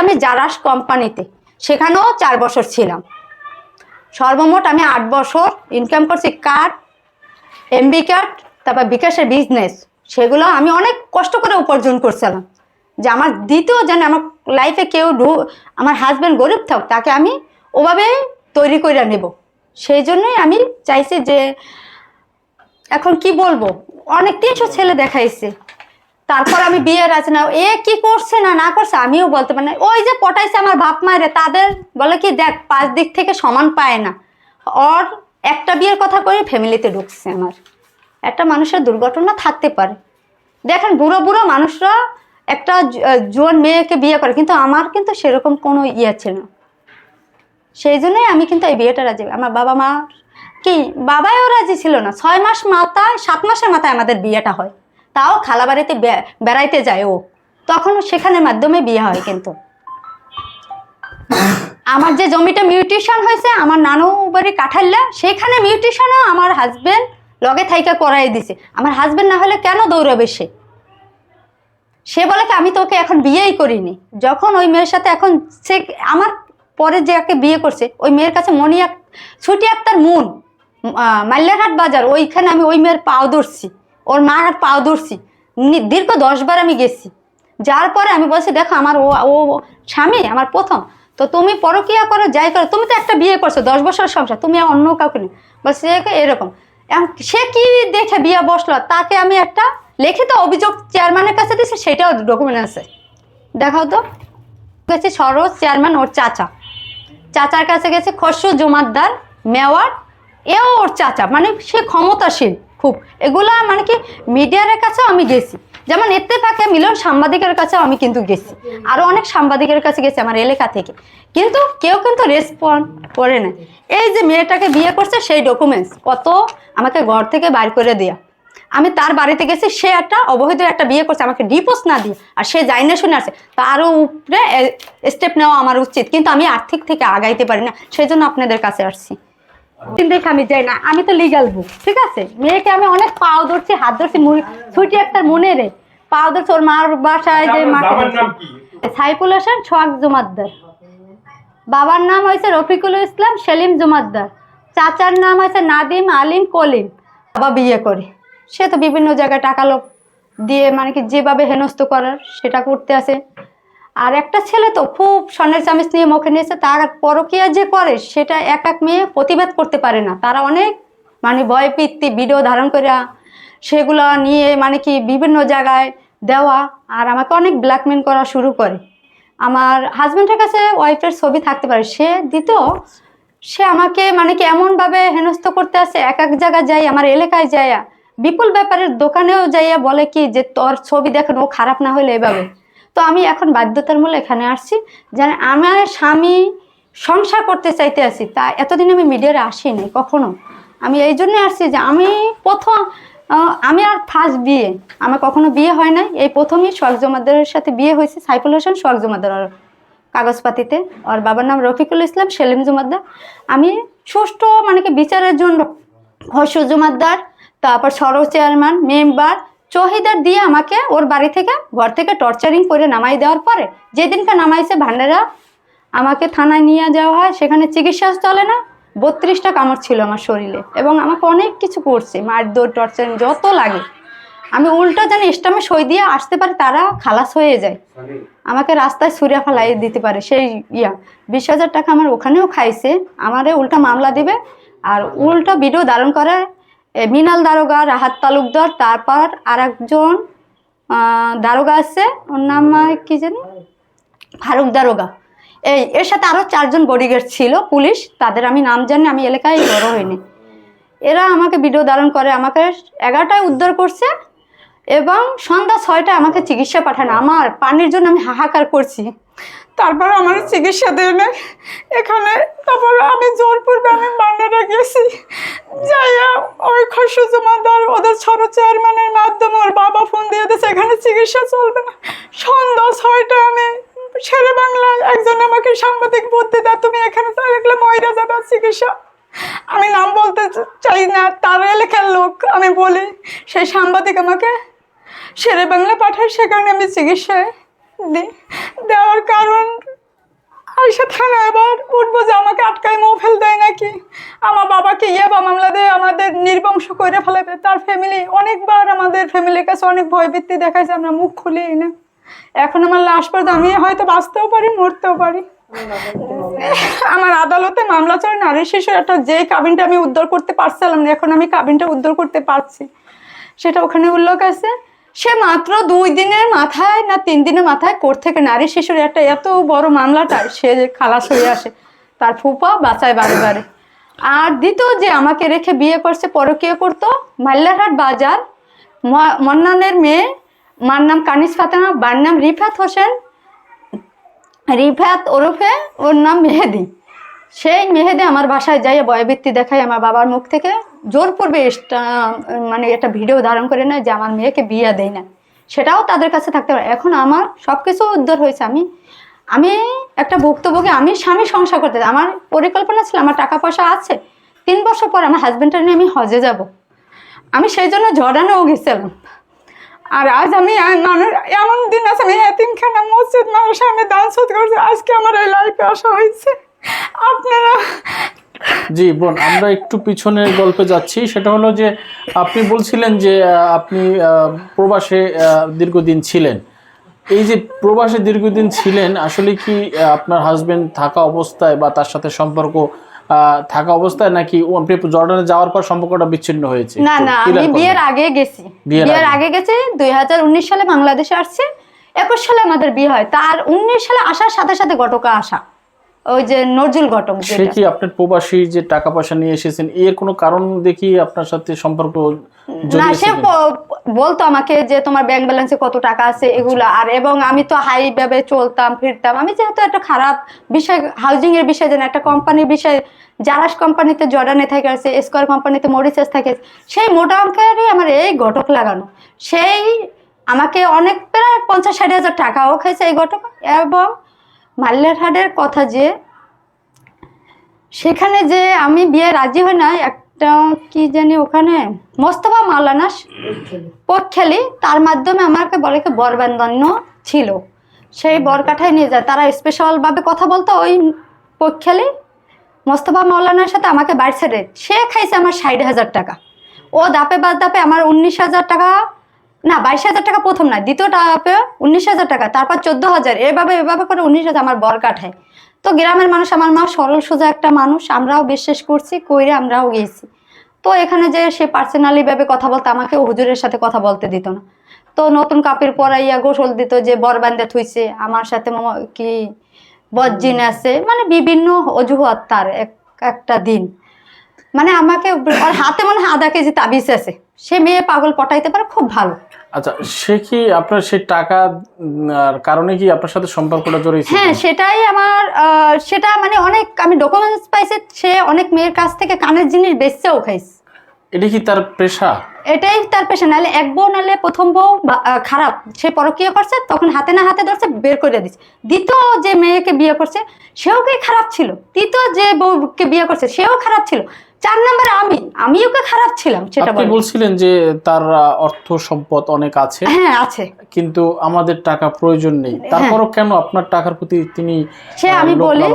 আমি জারাস কোম্পানিতে। সেখানেও চার বছর ছিলাম। সর্বমোট আমি আট বছর ইনকাম করছি কার্ড এমবি কার্ড তারপর বিকাশের বিজনেস সেগুলো আমি অনেক কষ্ট করে উপার্জন করছিলাম। যে আমার দ্বিতীয় যেন আমার লাইফে কেউ ঢু- আমার হাজব্যান্ড গরিব থাক, তাকে আমি ওভাবে তৈরি করে নেব। সেই জন্যই আমি চাইছি যে, এখন কি বলব? অনেক তিনশো ছেলে দেখাইছে। তারপর আমি বিয়ের আছে না। এ কি করছে না না করছে, আমিও বলতে পারি না। ওই যে পটাইছে আমার বাপ মায়ের, তাদের বলে কি, দেখ, পাঁচ দিক থেকে সমান পায় না। ওর একটা বিয়ের কথা করে ফ্যামিলিতে ঢুকছে আমার। একটা মানুষের দুর্ঘটনা থাকতে পারে। দেখেন, বুড়ো বুড়ো মানুষরা একটা জোয়ান মেয়েকে বিয়ে করে, কিন্তু আমার কিন্তু সেরকম কোনো ইয়ে ছিল না। সেই জন্যই আমি কিন্তু এই বিয়েটা রাজি, আমার বাবা মা কি বাবাও রাজি ছিল না। ছয় মাস মাথায়, সাত মাসের মাথায় আমাদের বিয়েটা হয়। তাও খালা বাড়িতে বেড়াইতে যায় ও। তখন সেখানে মাধ্যমে বিয়ে হয় কিন্তু। আমার যে জমিটা মিউটেশন হয়েছে আমার নানু বাড়ি কাঠাল্লা সেখানে মিউটেশনও আমার হাজবেন্ড লগে থাইকা করাই দিছে। আমার হাজবেন্ড না হলে কেন দৌড়াবে সে? সে বলে কি আমি তোকে এখন বিয়েই করিনি। যখন ওই মেয়ের সাথে এখন সে আমার পরে যে একে বিয়ে করছে ওই মেয়ের কাছে মনি এক ছুটি আক্তার মুন আহ, মাল্যারহাট বাজার ওইখানে আমি ওই মেয়ের পাও ধরছি। ওর মা হাত পাও ধরছি। দীর্ঘ দশবার আমি গেছি। যার পরে আমি বলছি, দেখো, আমার ও ও স্বামী, আমার প্রথম। তো তুমি পরকিয়া করো, যাই করো। তুমি তো একটা বিয়ে করছ, দশ বছর সংসার, তুমি অন্য কাউকে নেই বলছি এরকম? সে কি দেখে বিয়ে বসল? তাকে আমি একটা লিখিত অভিযোগ চেয়ারম্যানের কাছে দিয়েছি, সেটাও ডকুমেন্ট আছে। দেখাও তো। গেছে সরোজ চেয়ারম্যান ওর চাচা। চাচার কাছে গেছে খসরু জমাদ্দার মেওয়ার। এও ওর চাচা মানে সে ক্ষমতাশীল। খুব। এগুলা মানে কি মিডিয়ার কাছেও আমি গেছি। যেমন এত্তেফাকে মিলন সাংবাদিকের কাছেও আমি কিন্তু গেছি। আরও অনেক সাংবাদিকের কাছে গেছি আমার এলাকা থেকে। কিন্তু কেউ কিন্তু রেসপন্ড করে না এই যে মেয়েটাকে বিয়ে করছে সেই ডকুমেন্টস কত আমাকে ঘর থেকে বাইর করে দেয়া। আমি তার বাড়িতে গেছি, সে একটা অবৈধ একটা বিয়ে করছে, আমাকে ডিপোজ না দিয়ে, আর সে যাই না শুনে আসে। তারও উপরে স্টেপ নেওয়া আমার উচিত। কিন্তু আমি আর্থিক থেকে আগাইতে পারি না সেই জন্য আপনাদের কাছে আসছি। দেখে আমি যাই না আমি তো লিগাল বুক ঠিক আছে? মেয়েকে আমি অনেক পাও ধরছি হাত ধরছি ছুটি একটা মনে রে পাও ধরছি ওর মার বাসায় যে মাকে বাবার নাম সাইফুল হোসেন সোহাগ জুমাদ্দার। বাবার নাম হয়েছে রফিকুল ইসলাম সেলিম জুমাদ্দার। চাচার নাম হয়েছে নাদিম আলিম কলিম। বাবা বিয়ে করে। সে তো বিভিন্ন জায়গায় টাকা লোক দিয়ে মানে কি যেভাবে হেনস্থ করার সেটা করতে আসে। আর একটা ছেলে তো খুব স্বর্ণের চামিচ নিয়ে মুখে নিয়েছে, তার পরকিয়া যে করে সেটা এক এক মেয়ে প্রতিবাদ করতে পারে না। তারা অনেক মানে ভয় পিত্তি ভিডিও ধারণ করে সেগুলো নিয়ে মানে কি বিভিন্ন জায়গায় দেওয়া আর আমাকে অনেক ব্ল্যাকমেল করা শুরু করে। আমার হাজব্যান্ডের কাছে ওয়াইফের ছবি থাকতে পারে, সে দিত, সে আমাকে মানে কি এমনভাবে হেনস্থ করতে আসে, এক এক জায়গায় যাই আমার এলাকায় যাইয়া, বিপুল ব্যাপারের দোকানেও যাইয়া বলে কি যে তোর ছবি দেখেন, ও খারাপ না হলে এভাবে। তো আমি এখন বাধ্যতার মূলে এখানে আসছি। যেন আমার স্বামী সংসার করতে চাইতে আসি, তা এতদিন আমি মিডিয়ারে আসিনি, কখনো। আমি এই জন্য আসছি যে আমি প্রথম আমি আর ফার্স্ট বিয়ে, আমার কখনো বিয়ে হয় নাই। এই প্রথমই সোহাগ জমাদ্দারের সাথে বিয়ে হয়েছে, সাইফুল হোসেন সোহাগ কাগজপাতিতে। ওর বাবার নাম রফিকুল ইসলাম, সেলিম জুমাদ্দার আমি সুষ্ঠু মানে কি বিচারের জন্য হর্ষ জুমাদ্দার তারপর সরো চেয়ারম্যান, মেম্বার চহিদার দিয়ে আমাকে ওর বাড়ি থেকে ঘর থেকে টর্চারিং করে নামাই দেওয়ার পরে যেদিনকে নামাইছে ভান্ডারা, আমাকে থানায় নিয়ে যাওয়া হয়, সেখানে চিকিৎসা চলে না, বত্রিশটা কামড় ছিল আমার শরীরে এবং আমাকে অনেক কিছু করছে, মারধর টর্চারিং যত লাগে। আমি উল্টো যেন স্টামে সই দিয়ে আসতে পারে, তারা খালাস হয়ে যায়। আমাকে রাস্তায় সুরিয়া ফেলাই দিতে পারে, সেই ইয়া। বিশ হাজার টাকা আমার ওখানেও খাইছে, আমারে উল্টা মামলা দিবে, আর উল্টো ভিডিও ধারণ করে মিনাল দারোগা, রাহাত তালুকদার, তারপর আর একজন দারোগা আছে, ওর নাম কি জানি? ফারুক দারোগা। এই, এর সাথে আরও চারজন বডিগার্ড ছিল, পুলিশ, তাদের আমি নাম জানি, আমি এলাকায় বড় হইনি। এরা আমাকে ভিডিও ধারণ করে, আমাকে এগারোটায় উদ্ধার করছে, এবং সন্ধ্যা ছয়টায় আমাকে চিকিৎসা পাঠানো, আমার পানির জন্য আমি হাহাকার করছি। তারপর আমার চিকিৎসা দেবে এখানে, তারপর আমি জোরপূর্বে আমি বান্ডারা গেছি। যাইয়া ওই খসু জমাদার ওদের ছোট চেয়ারম্যানের মাধ্যমে ওর বাবা ফোন দিয়ে দিয়েছে, এখানে চিকিৎসা চলবে না। সন্ধ্যা ছয়টা আমি শেরে বাংলায় একজন আমাকে সাংবাদিক বলতে দেয়, তুমি এখানে থাকলে ময়রা যাবে চিকিৎসা। আমি নাম বলতে চাই না, তার এলাকার লোক আমি বলি, সেই সাংবাদিক আমাকে শেরে বাংলা পাঠায় সেখানে আমি চিকিৎসায় দেওয়ার কারণ থানা এবার উঠবো যে আমাকে আটকাই মৌফেল দেয় নাকি? আমার বাবাকে ইয়েবা মামলা দিয়ে আমাদের নির্বংশ করে ফেলাবে। তার ফ্যামিলি অনেকবার আমাদের ফ্যামিলির কাছে অনেক ভয়ভীতি দেখাইছে আমরা মুখ খুলি না। এখন আমার লাশ পর্যন্ত আমি হয়তো বাঁচতেও পারি, মরতেও পারি। আমার আদালতে মামলা চলে নারী শিশু একটা যে কাবিনটা আমি উদ্ধার করতে পারছিলাম না, এখন আমি কাবিনটা উদ্ধার করতে পারছি। সেটা ওখানে উল্লেখ আছে। সে মাত্র দুই দিনের মাথায় না তিন দিনের মাথায় কোর্ট থেকে নারী শিশুর একটা এত বড় মামলাটা সে খালাস হয়ে আসে, তার ফুপা বাঁচায় বারে বারে। আর দ্বিতীয় যে আমাকে রেখে বিয়ে করছে পরকীয় করতো, মাল্লারহাট বাজার মন্নানের মেয়ে, মার নাম কানিস ফাতেমা, বার নাম রিফাত হোসেন, রিফাত ওরফে ওর নাম মেহেদি। সেই মেহেদি আমার বাসায় যাই বয়বৃত্তি দেখায় আমার বাবার মুখ থেকে। জোরপূর্বে এসটা- মানে একটা ভিডিও ধারণ করে নেয় যে আমার মেয়েকে বিয়ে দেয় না। সেটাও তাদের কাছে থাকতে পারে। এখন আমার সব কিছু উদ্ধার হয়েছে। আমি আমি একটা ভুক্তভোগী, আমি স্বামী সংসার করতে আমার পরিকল্পনা ছিল, আমার টাকা পয়সা আছে। তিন বছর পর আমার হাজব্যান্ডটা নিয়ে আমি হজে যাব। আমি সেই জন্য জর্ডানেও গেছিলাম। আর আজ আমি এমন দিন আছে, আমি এতিমখানা মসজিদ মানুষের আমি দান করছি। আজকে আমার এই লাইফে আসা হয়েছে। আপনারা জি বোন আমরা একটু পিছনের গল্পে যাচ্ছি। সেটা হলো যে আপনি বলছিলেন যে আপনি প্রবাসে দীর্ঘদিন ছিলেন। এই যে প্রবাসে দীর্ঘদিন ছিলেন আসলে কি আপনার হাজবেন্ড থাকা অবস্থায় বা তার সাথে সম্পর্ক আহ, থাকা অবস্থায় নাকি আপনি জর্ডানে যাওয়ার পর সম্পর্কটা বিচ্ছিন্ন হয়েছে? না না আমি বিয়ের আগে গেছি। বিয়ের আগে। গেছি দুই হাজার উনিশ সালে বাংলাদেশে আসছে। একুশ সালে আমাদের বিয়ে হয়। তার উনিশ সালে আসার সাথে সাথে ঘটকা আসা। ওই যে নজরুল ঘটক সে কি আপনার প্রবাসী যে টাকা পয়সা নিয়ে এসেছেন এর কোনো কারণ দেখি আপনার সাথে সম্পর্ক না সে বলতো আমাকে যে তোমার ব্যাংক ব্যালেন্সে কত টাকা আছে এগুলো আর এবং আমি তো হাই ভাবে চলতাম ফিরতাম। আমি যেহেতু একটা খারাপ বিষয় হাউজিং এর বিষয় জানি একটা কোম্পানির বিষয় জারাস কোম্পানিতে জর্ডানে থাকে আছে স্কোয়ার কোম্পানিতে মরিচাস থাকে সেই মোটা অঙ্কেরই আমার এই ঘটক লাগানো। সেই আমাকে অনেক প্রায় পঞ্চাশ ষাট হাজার টাকাও খাইছে এই ঘটক এবং মাল্লারহাটের কথা যে, সেখানে যে আমি বিয়ে রাজি হই না একটা কি জানি ওখানে, মোস্তফা মাওলানা পক্ষালি তার মাধ্যমে আমাকে বলে কি বরবান্ধন্য ছিল। সেই বরকাঠায় নিয়ে যায়। তারা স্পেশালভাবে কথা বলতো ওই পক্ষালি মোস্তফা মাওলানার সাথে আমাকে বাড়ি ছেড়ে সে খাইছে আমার ষাট হাজার টাকা। ও দাপে বাদ দাপে আমার উনিশ হাজার টাকা না, বাইশ হাজার টাকা প্রথম না দ্বিতীয় ধাপে উনিশ হাজার টাকা, তারপর চোদ্দ হাজার, এভাবে এভাবে করে উনিশ হাজার, আমার বর কাঠায় তো গ্রামের মানুষ আমার মা সরল, সোজা একটা মানুষ, আমরাও বিশ্বাস করছি, কইরে আমরাও গেছি। তো এখানে যে সে পার্সোনালি ভাবে কথা বলতো, আমাকে হুজুরের সাথে কথা বলতে দিত না। তো নতুন কাপড় পরাইয়া গোসল দিত যে, বর বান্ধে থুইছে, আমার সাথে কি বজ্জিন আছে? মানে বিভিন্ন অজুহাত তার এক, একটা দিন। মানে আমাকে হাতে মনে হয় আধা কেজি তাবিজ আছে। সে মেয়ে পাগল পটাইতে পারে খুব ভালো। আচ্ছা সে কি আপনার সেই টাকা কারণে কি আপনার সাথে সম্পর্কটা জড়িয়েছে হ্যাঁ সেটাই আমার সেটা মানে অনেক আমি ডকুমেন্টস পাইছি সে অনেক মেয়ের কাছ থেকে কানের জিনিস বেচছেও খাইছে। এটা কি তার পেশা? এটাই তার পেশা নাহলে এক বউ নাহলে প্রথম বউ খারাপ। সে পরকীয় করছে তখন হাতে না হাতে ধরছে বের করে দিচ্ছে দ্বিতীয় যে মেয়েকে বিয়ে করছে সেও কি খারাপ ছিল? তৃতীয় যে বউকে বিয়ে করছে সেও খারাপ ছিল। চার নম্বরে আমি আমিও কি খারাপ ছিলাম সেটা আপনি বলছিলেন যে তার অর্থ সম্পদ অনেক আছে। হ্যাঁ আছে। কিন্তু আমাদের টাকা প্রয়োজন নেই। তারপরও কেন আপনার টাকার প্রতি তিনি সে আমি বলি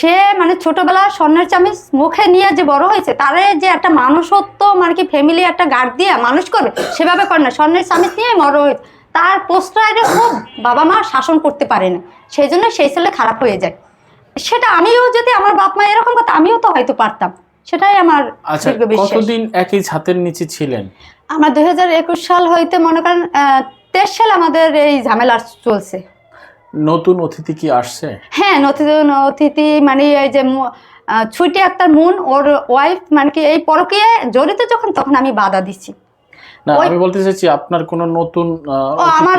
সে মানে ছোটবেলা স্বর্ণের চামিচ মুখে নিয়ে যে বড় হয়েছে তারে যে একটা মানুষত্ব মানে কি ফ্যামিলি একটা গার্ড দিয়ে মানুষ করবে সেভাবে করে না। স্বর্ণের চামিচ নিয়ে বড় হয়েছে তার পোস্টারে খুব বাবা মা শাসন করতে পারে না সেই জন্য সেই ছেলে খারাপ হয়ে যায়। সেটা আমিও যদি আমার বাপ মা এরকম করতো আমিও তো হয়তো পারতাম। সেটাই আমার আচ্ছা দীর্ঘ বিশ্বাস। কতদিন একই ছাতের নিচে ছিলেন? আমার দুই হাজার একুশ সাল হইতে মনে করেন তেইশ সাল আমাদের এই ঝামেলা চলছে। নতুন অতিথি কি আসছে? হ্যাঁ নতুন অতিথি মানে এই যে ছুটি আক্তার মুন ওর ওয়াইফ মানে কি এই পরকীয় জড়িত যখন তখন আমি বাধা দিচ্ছি না আমি বলতে চাইছি আপনার কোনো নতুন আমার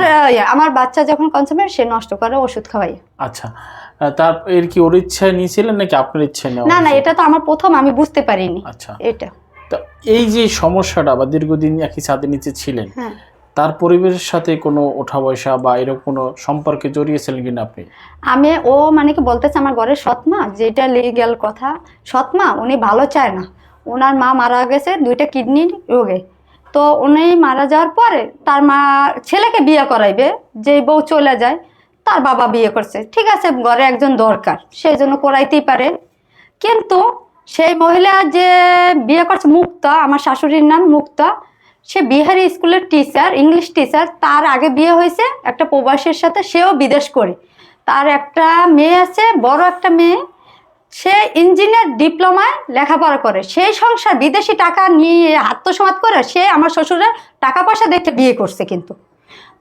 আমার বাচ্চা যখন কনসেপ্ট সে নষ্ট করে ওষুধ খাওয়াই আচ্ছা তার এর কি ওর ইচ্ছায় নিয়েছিলেন নাকি আপনার ইচ্ছায় নেওয়া না না এটা তো আমার প্রথম আমি বুঝতে পারিনি। আচ্ছা। এটা। তো এই যে সমস্যাটা বা দীর্ঘদিন একই ছাদের নিচে ছিলেন হ্যাঁ। তার পরিবেশের সাথে কোনো ওঠা বসা বা এরকম কোনো সম্পর্কে জড়িয়েছিলেন কিনা আপনি? আমি ও মানে কি বলতেছে আমার ঘরের সৎমা যেটা লিগ্যাল কথা সৎমা উনি ভালো চায় না। ওনার মা মারা গেছে দুইটা কিডনির রোগে। তো উনি মারা যাওয়ার পরে তার মা ছেলেকে বিয়ে করাইবে যে বউ চলে যায় তার বাবা বিয়ে করছে। ঠিক আছে, ঘরে একজন দরকার সেই জন্য করাইতেই পারে। কিন্তু সেই মহিলা যে বিয়ে করছে, মুক্তা, আমার শাশুড়ির নাম মুক্তা, সে বিহারি স্কুলের টিচার ইংলিশ টিচার তার আগে বিয়ে হয়েছে একটা প্রবাসীর সাথে, সেও বিদেশ করে। তার একটা মেয়ে আছে, বড় একটা মেয়ে, সে ইঞ্জিনিয়ার ডিপ্লোমায় লেখাপড়া করে। সেই সংসার, বিদেশি টাকা নিয়ে আত্মসমাদ করে, সে আমার শ্বশুরের টাকা পয়সা দেখে বিয়ে করছে কিন্তু।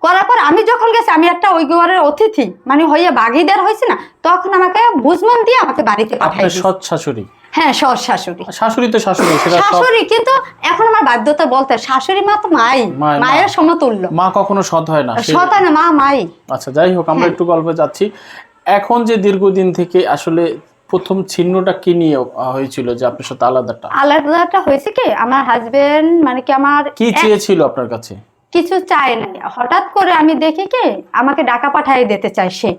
করার পর আমি যখন গেছি আমি একটা ওই ঘরের অতিথি মানে হইয়া বাগিদার হয়েছে না তখন আমাকে বুঝমন দিয়ে আমাকে বাড়িতে পাঠাই আপনার সৎ শাশুড়ি? হ্যাঁ সৎ শাশুড়ি। শাশুড়ি তো শাশুড়ি সেটা সব শাশুড়ি কিন্তু এখন আমার বাধ্যতা বলতে শাশুড়ি মা তো মাই মাই, মা। মায়ের সমতুল্য। মা কখনো সৎ হয় না সে- মা মাই। আচ্ছা যাই হোক আমরা একটু গল্পে যাচ্ছি। এখন যে দীর্ঘদিন থেকে আসলে প্রথম ছিন্নটা কি নিয়ে আহ, হয়েছিল যে আপনার সাথে আলাদাটা? আলাদাটা হয়েছে কি আমার হাজবেন্ড মানে কি আমার কি চেয়েছিল আপনার কাছে? কিছু চায় না হঠাৎ করে আমি দেখি কি, আমাকে টাকা পাঠিয়ে দিতে চায় সে।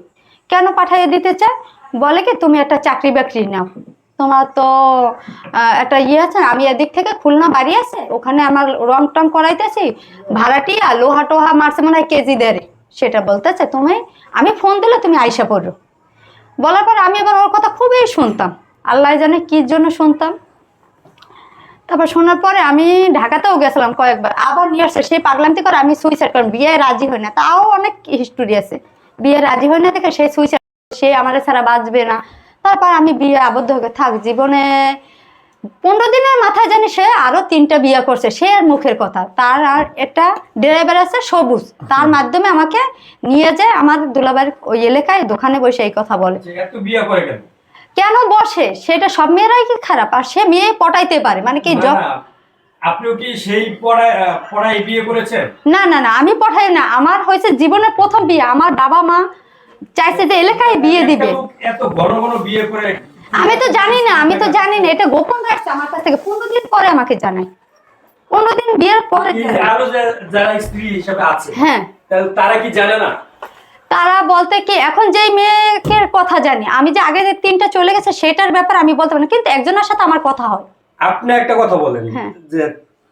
কেন পাঠিয়ে দিতে চায়? বলে কি, তুমি একটা চাকরি বাকরি নাও। তোমার তো একটা ইয়ে আছে আমি এদিক থেকে খুলনা বাড়ি আছে, ওখানে আমার রং টং করাইতেছি, ভাড়াটিয়া লোহা টোহা মারছে মনে হয় কেজি দেড়ে। সেটা বলতেছে, তুমি, আমি ফোন দিলে তুমি আইসা পড়ো। বলার পর আমি এবার ওর কথা খুবই শুনতাম। আল্লাহ জানে কি জন্য শুনতাম। তারপর শোনার পরে আমি ঢাকাতেও গেছিলাম কয়েকবার। আবার নিয়ে আসছে সেই পাগলামতি করে আমি সুইসাইড করলাম বিয়ে রাজি হই না। তাও অনেক হিস্টোরি আছে। বিয়ে রাজি হয় না দেখে সে সুইসাইড সে আমার ছাড়া বাঁচবে না। তারপর আমি বিয়ে আবদ্ধ হয়ে থাক জীবনে পনেরো দিনের মাথায় জানি সে আরও তিনটা বিয়ে করছে সে আর মুখের কথা। তার আর একটা ড্রাইভার আছে সবুজ। তার মাধ্যমে আমাকে নিয়ে যায় আমার দুলাবার ওই এলাকায় দোকানে বসে এই কথা বলে। বিয়ে করে কেন বসে? সেটা সব মেয়েরাই কি খারাপ? আর সে মেয়ে পটাইতে পারে। মানে কি জব আপনিও কি সেই পড়ায় বিয়ে করেছেন? না না না আমি পঠাই না। আমার হয়েছে জীবনের প্রথম বিয়ে। আমার বাবা মা চাইছে যে এলাকায় বিয়ে দিবে। এত ঘন ঘন বিয়ে করে আমি তো জানি না আমি তো জানি না। এটা গোপন রাখছে আমার কাছ থেকে। পনেরো দিন পরে আমাকে জানাই পনেরো দিন বিয়ের পরে আরও যারা স্ত্রী হিসাবে আছে হ্যাঁ। তারা কি জানে না? তারা বলতে কি এখন যেই মেয়েকে কথা জানি আমি যে আগে যে তিনটা চলে গেছে সেটার ব্যাপার আমি বলতে পারি না কিন্তু একজনের সাথে আমার কথা হয়। আপনি একটা কথা বলেন হ্যাঁ। যে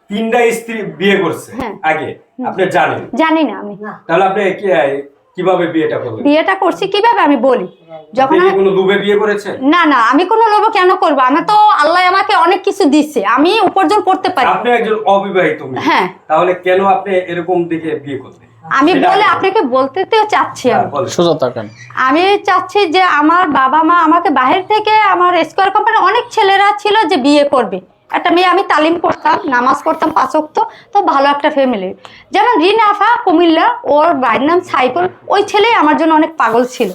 তিনটা স্ত্রী বিয়ে করছে হ্যাঁ। আগে আপনি জানেন? জানি না আমি। তাহলে আপনি কি- কীভাবে বিয়েটা করলেন? বিয়েটা করছি কীভাবে আমি বলি? যখন আপনি কি আমি কোনো ডুবে বিয়ে করেছেন? না না আমি কোনো লোভ কেন করব? আমি তো আল্লাহ আমাকে অনেক কিছু দিচ্ছে আমি উপার্জন করতে পারি। আপনি একজন অবিবাহিত মেয়ে। হ্যাঁ। তাহলে কেন আপনি এরকম দিকে বিয়ে করলেন? আমি বলে আপনাকে বলতে তো চাচ্ছি হ্যাঁ, আমি। সোজা তাকান। আমি চাচ্ছি যে আমার বাবা মা আমাকে বাহির থেকে আমার স্কোয়ার কোম্পানি অনেক ছেলেরা ছিল যে বিয়ে করবে। একটা মেয়ে আমি তালিম করতাম নামাজ পড়তাম পাঁচক্ত তো ভালো একটা ফ্যামিলি যেমন রিন আফা কুমিল্লা ওর ভাইয়ের নাম সাইফুল ওই ছেলেই আমার জন্য অনেক পাগল ছিল।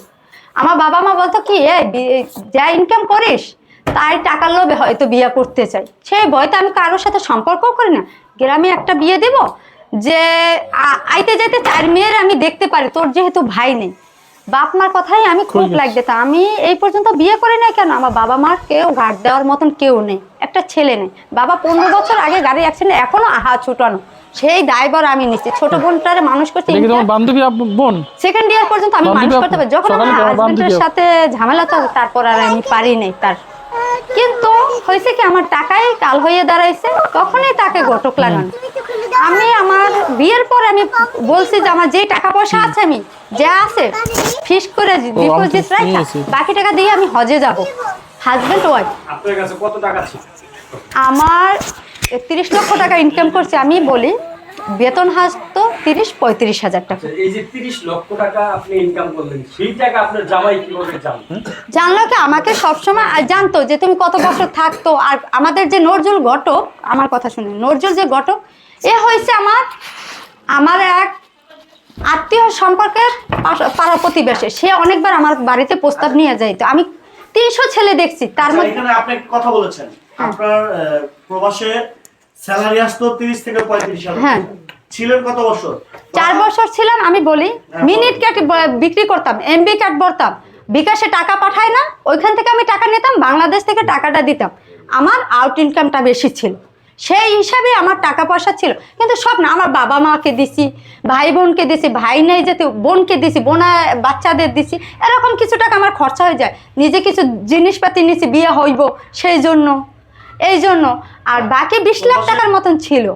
আমার বাবা মা বলতো কি এ যা ইনকাম করিস তাই টাকার লোভে হয়তো বিয়ে করতে চাই। সেই ভয়তে আমি কারোর সাথে সম্পর্ক করি না। গ্রামে একটা বিয়ে দেব যে আইতে যাইতে চার মেয়ের আমি দেখতে পারি তোর যেহেতু ভাই নেই। বাপ মার কথাই আমি খুব। লাগ দিতাম আমি এই পর্যন্ত বিয়ে করি না কেন? আমার বাবা মার কেউ ঘাট দেওয়ার মতন কেউ নেই একটা ছেলে নেই। বাবা পনেরো বছর আগে গাড়ি অ্যাক্সিডেন্ট এখনও আহা ছুটানো। সেই দায়বার আমি নিচ্ছি। ছোট বোনটারে মানুষ করছি বান্ধবী বোন? সেকেন্ড ইয়ার পর্যন্ত আমি মানুষ করতে পারি। যখন আমার হাজবেন্ডের সাথে ঝামেলা তো তারপর আর আমি পারি নাই তার। কিন্তু হয়েছে কি আমার টাকাই কাল হয়ে দাঁড়াইছে তখনই তাকে ঘটক লাগানো। আমি আমার বিয়ের পর আমি বলছি যে আমার যে টাকা পয়সা আছে আমি যা আছে ফিস করে ডিপোজিট তো রাখা বাকি টাকা দিয়ে আমি হজে যাব। হাজবেন্ড ওয়াইফ আপনার কাছে কত টাকা ছিল? আমার তিরিশ লক্ষ টাকা ইনকাম করছে আমি বলি বেতন হাসতো তিরিশ পঁয়ত্রিশ হাজার টাকা। এই যে তিরিশ লক্ষ টাকা আপনি ইনকাম করলেন সেই টাকা আপনার জামাই কীভাবে জানলেন জানলো কি? আমাকে সবসময় আর জানতো যে তুমি কত বছর থাকতো আর আমাদের যে নজরুল ঘটক আমার কথা শুনে নজরুল যে ঘটক এ হয়েছে আমার আমার এক আত্মীয় সম্পর্কের পাড়া প্রতিবেশী সে অনেকবার আমার বাড়িতে প্রস্তাব নিয়ে যাইতো। আমি তিনশো ছেলে দেখছি তার আচ্ছা, মধ্যে এখানে আপনি কথা বলেছেন। হ্যাঁ। আপনার প্রবাসে স্যালারি আসতো তিরিশ থেকে পঁয়ত্রিশ হাজার। হ্যাঁ। ছিলেন কত বছর? চার বছর ছিলাম আমি বলি মিনিট কাট বিক্রি করতাম এমবি কাট ভরতাম। বিকাশে টাকা পাঠায় না ওইখান থেকে আমি টাকা নিতাম বাংলাদেশ থেকে টাকাটা দিতাম। আমার আউট ইনকামটা বেশি ছিল। সেই হিসাবে আমার টাকা পয়সা ছিল। কিন্তু সব না আমার বাবা মাকে দিছি ভাই বোনকে দিছি ভাই নেই যেতে বোনকে দিছি বোনা বাচ্চাদের দিছি। এরকম কিছু টাকা আমার খরচা হয়ে যায়। নিজে কিছু জিনিসপাতি নিছি বিয়ে হইব সেই জন্য এই জন্য। আর বাকি বিশ লাখ টাকার মতন ছিল।